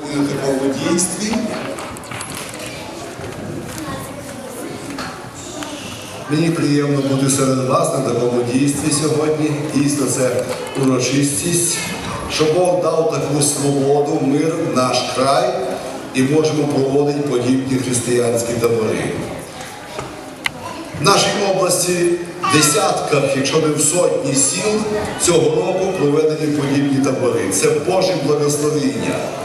в такому дійстві. Мені приємно бути серед вас на такому дійстві сьогодні. Дійсно, це урочистість, що Бог дав таку свободу, мир в наш край і можемо проводити подібні християнські табори. В нашій області десятках, якщо не в сотні сіл, цього року проведені подібні табори. Це Боже благословіння.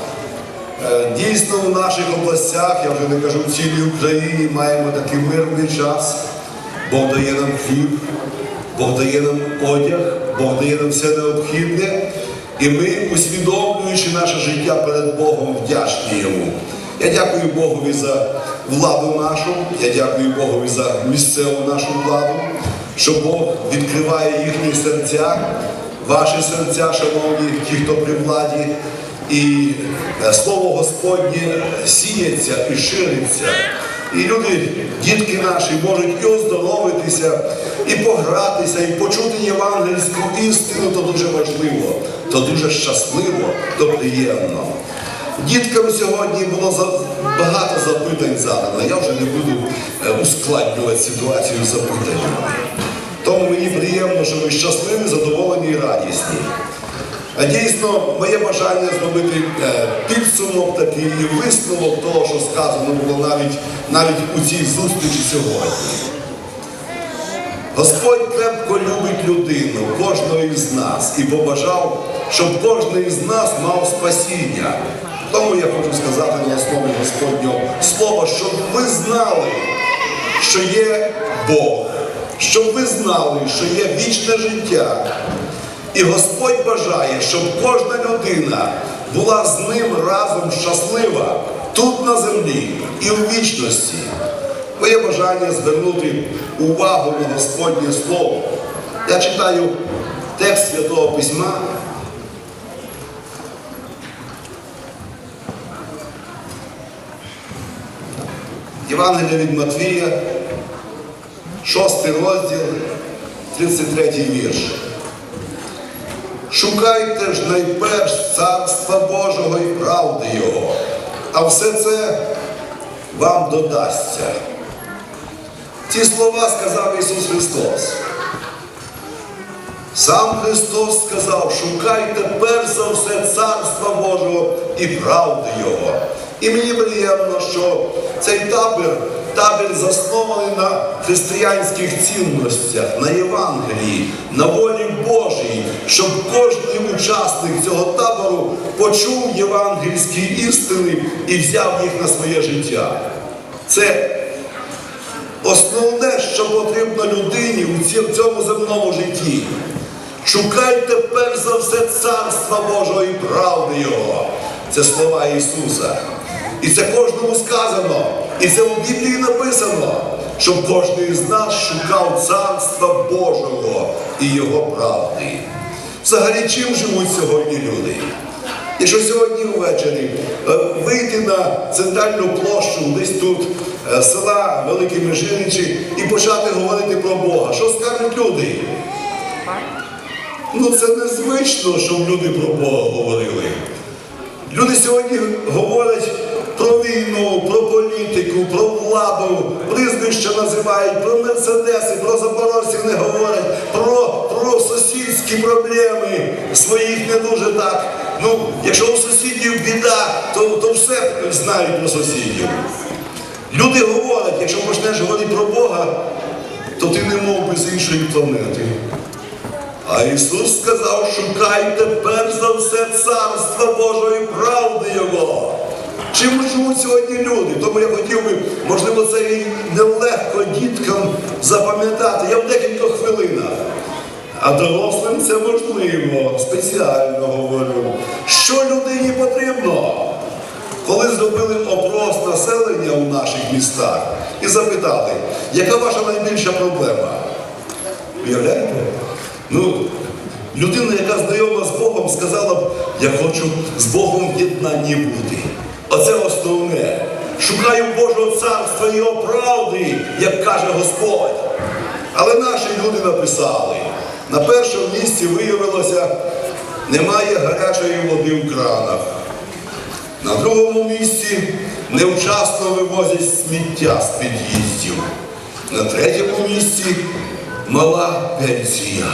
Е, Дійсно, в наших областях, я вже не кажу в цілій Україні, маємо такий мирний час. Бог дає нам хліб, Бог дає нам одяг, Бог дає нам все необхідне. І ми, усвідомлюючи наше життя перед Богом, вдячні Йому. Я дякую Богові за владу нашу, я дякую Богові за місцеву нашу владу, що Бог відкриває їхні серця, ваші серця, шановні, ті, хто при владі. І е, слово Господнє сіється і шириться. І люди, дітки наші, можуть і оздоровитися, і погратися, і почути євангельську істину, то дуже важливо, то дуже щасливо, то приємно. Діткам сьогодні було багато запитань задано. Я вже не буду е, ускладнювати ситуацію запитаннями. Тому мені приємно, що ви щасливі, задоволені і радісні. А Дійсно, моє бажання зробити е, підсумок такий і висновок того, що сказано було навіть, навіть у цій зустрічі сьогодні. Господь крепко любить людину, кожного із нас, і побажав, щоб кожен із нас мав спасіння. Тому я хочу сказати на основі Господнього слова, щоб ви знали, що є Бог, щоб ви знали, що є вічне життя. І Господь бажає, щоб кожна людина була з ним разом щаслива тут на землі і в вічності. Моє бажання звернути увагу на Господнє Слово. Я читаю текст Святого Письма. Євангелія від Матвія, 6 розділ, 33 вірш. Шукайте ж найперш царства Божого і правди Його, а все це вам додасться. Ці слова сказав Ісус Христос. Сам Христос сказав, шукайте перш за все царства Божого і правди Його. І мені приємно, що цей табір, табір заснований на християнських цінностях, на Євангелії, на волі Божій, щоб кожен учасник цього табору почув євангельські істини і взяв їх на своє життя. Це Основне, що потрібно людині у цьому земному житті. Шукайте перш за все царства Божого і правди Його. Це слова Ісуса. І це кожному сказано. І це в Біблії написано, щоб кожен із нас шукав царства Божого і Його правди. Взагалі, чим живуть сьогодні люди? Якщо сьогодні ввечері е, вийти на центральну площу, десь тут е, села Великі Межиричі, і почати говорити про Бога, що скажуть люди? Ну це незвично, щоб люди про Бога говорили. Люди сьогодні говорять про війну, про політику, про владу, прізвища називають, про мерседеси, про запорожців не говорять, про, про сусідські проблеми своїх не дуже так. Ну, якщо у сусідів біда, то, то все знають про сусідів. Люди говорять, якщо почнеш говорити про Бога, то ти не мов би з іншої планети. А Ісус сказав, шукайте перш за все царства Божої правди Його. Чим живуть сьогодні люди? Тому я хотів би, можливо, це і нелегко діткам запам'ятати. Я в декілька хвилинах. А дорослим це можливо, спеціально говорю. Що людині потрібно? Коли зробили опрос населення у наших містах і запитали, яка ваша найбільша проблема? Уявляєте? Ну, людина, яка знайома з Богом, сказала б, я хочу з Богом в єднанні бути. Оце основне. Шукаю Божого царства і його правди, як каже Господь. Але наші люди написали, на першому місці виявилося, немає гарячої води в кранах. На другому місці невчасно вивозять сміття з під'їздів. На третьому місці мала пенсія.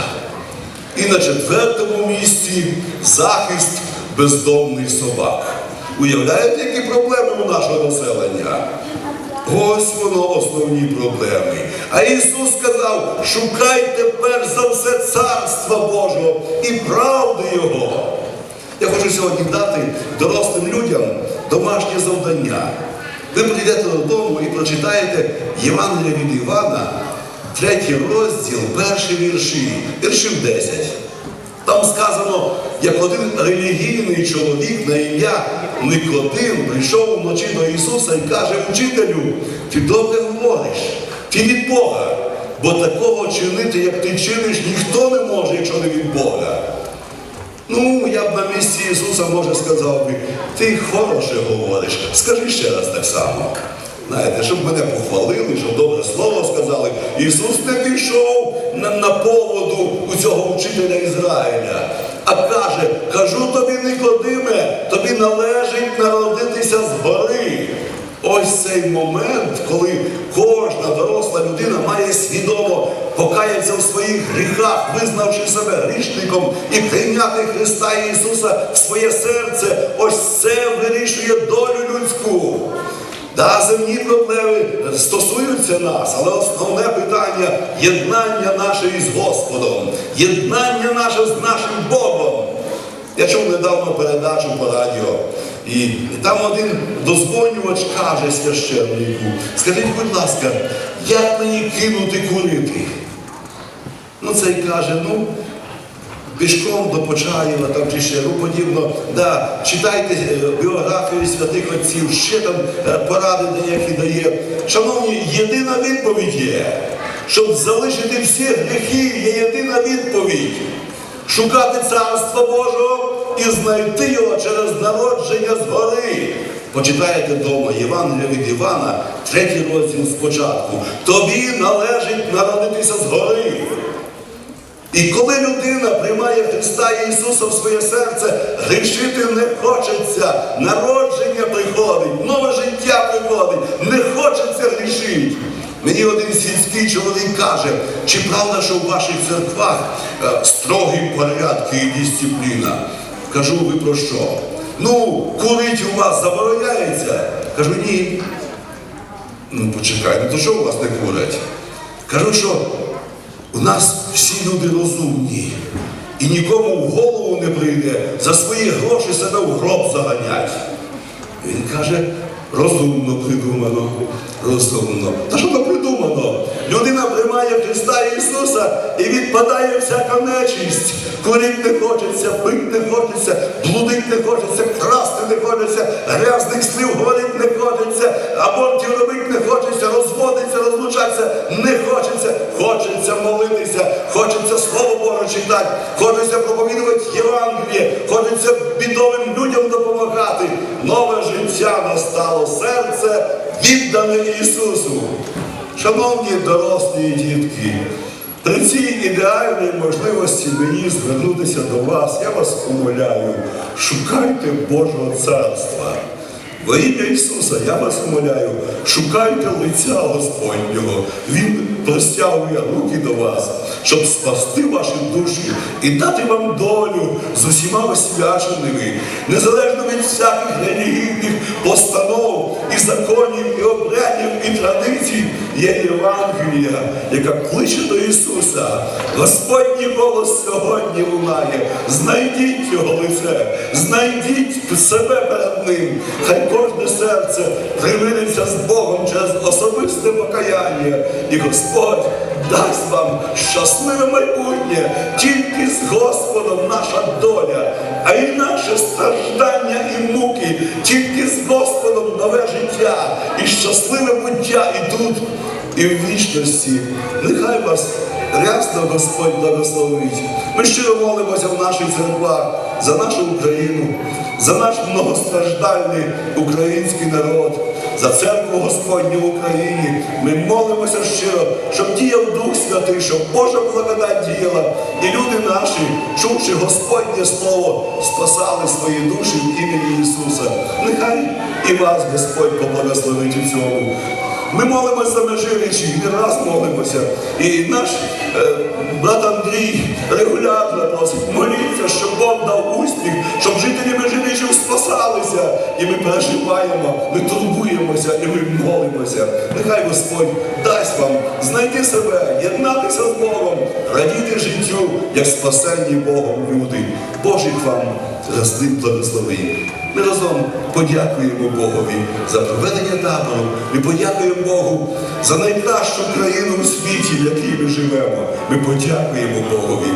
І на четвертому місці захист бездомних собак. Уявляєте, які проблеми у нашого населення? Ось воно основні проблеми. А Ісус сказав: шукайте перш за все царства Божого і правди Його. Я хочу сьогодні дати дорослим людям домашнє завдання. Ви прийдете додому і прочитаєте Євангелія від Івана, третій розділ, перші вірші, віршів 10. Там сказано, як один релігійний чоловік на ім'я Никодим прийшов вночі до Ісуса і каже, учителю, ти добре говориш, ти від Бога, бо такого чинити, як ти чиниш, ніхто не може, якщо не від Бога. Ну, я б на місці Ісуса, може, сказав би, ти хороше говориш, скажи ще раз так само. Знаєте, щоб мене похвалили, щоб добре слово сказали. Ісус не пішов на, на поводу у цього вчителя Ізраїля, а каже, кажу тобі, Никодиме, тобі належить народитися згори. Ось цей момент, коли кожна доросла людина має свідомо покаятися в своїх гріхах, визнавши себе грішником і прийняти Христа Ісуса в своє серце, ось це вирішує долю людську. Да, земні проблеми стосуються нас, але основне питання єднання наше із Господом, єднання наше з нашим Богом. Я чув недавно передачу по радіо, і там один дозвонювач каже священнику, скажіть, будь ласка, як мені кинути курити? Ну цей каже, ну, пішком до Почаєва там чи ще, ну подібно, да, читайте е, біографію святих отців, ще там е, поради деякі дає. Шановні, єдина відповідь є, щоб залишити всі гріхи, є єдина відповідь. Шукати царства Божого і знайти його через народження згори. Почитайте вдома Євангелія від Івана, третій розділ спочатку. Тобі належить народитися згори. І коли людина приймає Христа Ісуса в своє серце, грішити не хочеться. Народження приходить, нове життя приходить, не хочеться грішити. Мені один сільський чоловік каже, чи правда, що в ваших церквах е, строгі порядки і дисципліна? Кажу, ви про що? Ну, курить у вас забороняється? Кажу, ні. Ну, почекай, ну то що у вас не курять? Кажу, що у нас всі люди розумні. І нікому в голову не прийде за свої гроші себе в гроб заганять. Він каже, розумно придумано, розумно. Та що то придумано? Людина приймає Христа Ісуса і відпадає всяка нечисть. Курить не хочеться, пить не хочеться, блудить не хочеться, красти не хочеться, грязних слів говорити не хочеться, абортів робити не хочеться, розводитися, розлучатися не хочеться. Хочеться молитися, хочеться Слово Боже читати, хочеться проповідувати Євангеліє, хочеться бідовим людям допомагати. Нове життя настало серце, віддане Ісусу. Шановні дорослі дітки, при цій ідеальній можливості мені звернутися до вас, я вас умоляю, шукайте Божого царства. Во ім'я Ісуса, я вас умоляю, шукайте лиця Господнього. Він простягує руки до вас, щоб спасти ваші душі і дати вам долю з усіма освяченими, незалежно від всяких релігійних постанов і законів, і обрядів, і традицій, є Євангелія, яка кличе до Ісуса. Господній голос сьогодні лунає. Знайдіть його лице, знайдіть себе перед ним. Хай кожне серце примириться з Богом через особисте покаяння. І Господь дасть вам щасливе майбутнє. Тільки з Господом наша доля, а інакше страждання і муки, тільки з Господом нове життя і щасливе буття і тут, і в вічності. Нехай вас рясно Господь благословить. Ми щиро молимося в наших церквах за нашу Україну, за наш многостраждальний український народ, за церкву Господню в Україні. Ми молимося щиро, щоб діяв Дух Святий, щоб Божа благодать діяла. І люди наші, чувши Господнє Слово, спасали свої душі в імені Ісуса. Нехай і вас Господь поблагословить у цьому. Ми молимося за межирічі, не раз молимося. І наш е, брат Андрій регулярно просить, моліться, щоб Бог дав успіх, щоб жителі межирічів спасалися. І ми переживаємо, ми турбуємося і ми молимося. Нехай Господь дасть вам знайти себе, єднатися з Богом, радіти життю, як спасенні Богом люди. Божий вам рясний благословень. Ми разом подякуємо Богові за проведення табору. Ми подякуємо Богу за найкращу країну у світі, в якій ми живемо. Ми подякуємо Богові.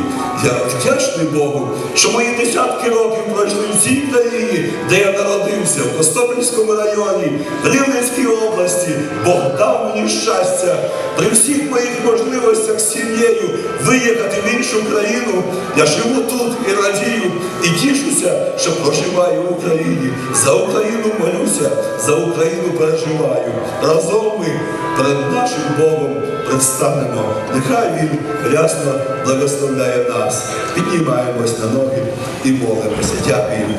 Я вдячний Богу, що мої десятки років пройшли в цій країні, де я народився, в Костопільському районі, Рівненській області. Бог дав мені щастя при всіх моїх можливостях з сім'єю виїхати в іншу країну. Я живу тут і радію, і тішуся, що проживаю в Україні. За Україну молюся, за Україну переживаю. Разом ми перед нашим Богом предстанемо. Нехай Він рясно благословляє нас. Піднімаємось на ноги і молимося. Дякуємо.